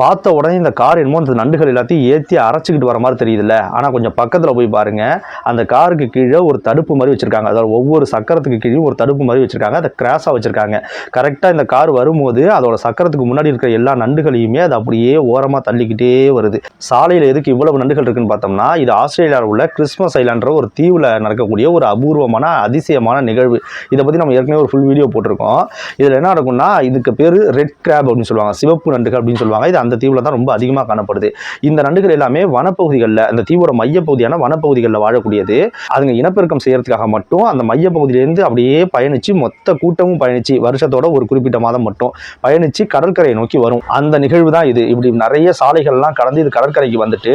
பார்த்த உடனே இந்த கார் என்னமோ அந்த நண்டுகள் எல்லாத்தையும் ஏற்றி அரைச்சிக்கிட்டு வர மாதிரி தெரியுதுல்ல. ஆனால் கொஞ்சம் பக்கத்தில் போய் பாருங்கள் அந்த காருக்கு கீழே ஒரு தடுப்பு மாதிரி வச்சுருக்காங்க. அதாவது ஒவ்வொரு சக்கரத்துக்கு கீழே ஒரு தடுப்பு மாதிரி வச்சுருக்காங்க. அதை கிராஸாக வச்சுருக்காங்க. கரெக்டாக இந்த கார் வரும்போது அதோட சக்கரத்துக்கு முன்னாடி இருக்கிற எல்லா நண்டுகளையுமே அது அப்படியே ஓரமாக தள்ளிக்கிட்டே வருது. சாலையில் எதுக்கு இவ்வளவு நண்டுகள் இருக்குன்னு பார்த்தோம்னா இது ஆஸ்திரேலியாவில் உள்ள கிறிஸ்மஸ் ஐலான்ற ஒரு தீவில் நடக்கக்கூடிய ஒரு அபூர்வமான அதிசயமான நிகழ்வு. இதை பற்றி நம்ம ஏற்கனவே ஒரு ஃபுல் வீடியோ போட்டிருக்கோம். இதில் என்ன நடக்கும்னா இதுக்கு பேர் ரெட் கிராப் அப்படின்னு சொல்லுவாங்க. சிவப்பு நண்டுகள் அப்படின்னு சொல்லுவாங்க. இது அந்த தீவில் தான் ரொம்ப அதிகமாக காணப்படுது. இந்த நண்டுகள் எல்லாமே வனப்பகுதிகளில் அந்த தீவோட மையப்பகுதியான வனப்பகுதிகளில் வாழக்கூடியது. அதுங்க இனப்பெருக்கம் செய்கிறதுக்காக மட்டும் அந்த மையப்பகுதியிலேருந்து அப்படியே பயணித்து மொத்த கூட்டமும் பயணித்து வருஷத்தோட ஒரு குறிப்பிட்ட மாதம் மட்டும் பயணித்து கடற்கரையை நோக்கி வரும். அந்த நிகழ்வு தான் இது. இப்படி நிறைய சாலைகள்லாம் கடந்து இது கடற்கரைக்கு வந்துட்டு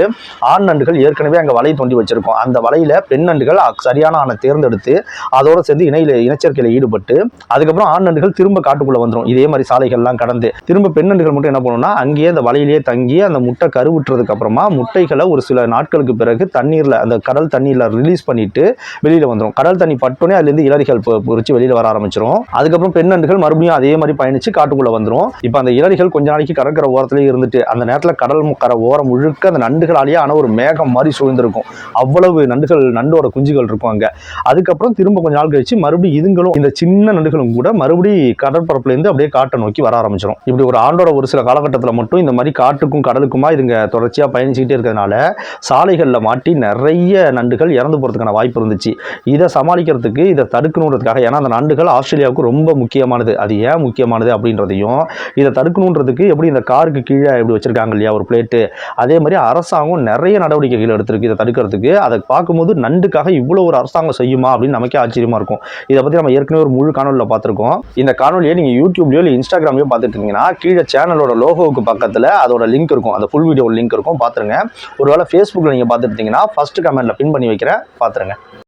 ஆண் நண்டுகள் ஏற்கனவே அங்கே வலை தோண்டி வச்சிருக்கோம். அந்த வலையில் பெண் நண்டுகள் சரியான ஆணை தேர்ந்தெடுத்து அதோட சேர்ந்து இணையில இனச்சேர்க்கையில் ஈடுபட்டு அதுக்கப்புறம் ஆண் நண்டுகள் திரும்ப காட்டுக்குள்ளே வந்துடும் இதே மாதிரி சாலைகள்லாம் கடந்து திரும்ப பெண் நண்டுகள் மட்டும் என்ன பண்ணும்னா அங்கேயே அந்த வலையிலேயே தங்கி அந்த முட்டை கருவுட்டுறதுக்கு அப்புறமா முட்டைகளை ஒரு சில நாட்களுக்கு பிறகு தண்ணீரில் அந்த கடல் தண்ணீரில் ரிலீஸ் பண்ணிட்டு வெளியில் வந்துடும் கடல் தண்ணி பட்டோன்னே அதுலேருந்து இளறிகள் பொறிச்சு வெளியில் வர ஆரம்பிச்சிரும். அதுக்கப்புறம் பெண் நண்டுகள் மறுபடியும் அதே மாதிரி பயணிச்சு காட்டுக்குள்ளே வந்துடும் இப்போ அந்த இளறிகள் கொஞ்ச நாளைக்கு கடற்கரை ஓரத்துலேயே இருந்துட்டு அந்த நேரத்தில் கடல் கரை ஓரம் முழுக்க அந்த நண்டுகளாலேயே ஆன ஒரு மேகம் மாதிரி சூழ்ந்திருக்கும். அவ்வளவு நண்டுகள் நண்டோட குஞ்சுகள் இருக்கும் அங்கே. அதுக்கப்புறம் திரும்ப கொஞ்ச நாள் கழிச்சு மறுபடியும் இதுங்களும் இந்த சின்ன நண்டுகளும் கூட மறுபடியும் கடற்பரப்புலேருந்து அப்படியே காட்டை நோக்கி வர ஆரம்பிச்சிடும் இப்படி ஒரு ஆண்டோட ஒரு சில காலகட்டத்தில் மட்டும் இந்த மாதிரி காட்டுக்கும் கடலுக்குமா இதுங்க தொடர்ச்சியாக பயணிச்சுக்கிட்டே இருக்கிறதுனால சாலைகளில் மாட்டி நிறைய நண்டுகள் இறந்து போகிறதுக்கான வாய்ப்பு இருந்துச்சு. இதை சமாளிக்கிறதுக்கு இதை தடுக்கணுன்றதுக்காக ஏன்னா அந்த நண்டுகள் ஆஸ்திரேலியாவுக்கு ரொம்ப முக்கியமானது. அது ஏன் முக்கியமானது அப்படின்றதையும் இதை தடுக்கணுன்றதுக்கு எப்படி இந்த காருக்கு கீழே இப்படி வச்சுருக்காங்க இல்லையா ஒரு பிளேட்டு? அதே மாதிரி அரசாங்கம் நிறைய நடவடிக்கைகள் எடுத்திருக்கு. இதை தடுக்கிறதுக்கு அதை பார்க்கும்போது நண்டுக்காக இவ்வளோ ஒரு அரசாங்கம் செய்யுமா அப்படின்னு நமக்கே ஆச்சரியமா இருக்கும். இதை பற்றி நம்ம ஏற்கனவே ஒரு முழு காணொலியில் பார்த்துருக்கோம். இந்த காணொலியை நீங்கள் யூடியூப்லேயோ இல்லை இன்ஸ்டாகிராம்லேயோ பார்த்துட்டு இருந்தீங்கன்னா கீழே சேனலோட லோகோவுக்கு பக்கத்தில் அதோட லிங்க் இருக்கும். அந்த ஃபுல் வீடியோ லிங்க் இருக்கும். பார்த்துருங்க ஒருவேளை ஃபேஸ்புக்கில் நீங்கள் பார்த்துருந்தீங்கன்னா ஃபஸ்ட்டு ஃபர்ஸ்ட் கமெண்ட்டில் பின் பண்ணி வைக்கிறேன். பார்த்துருங்க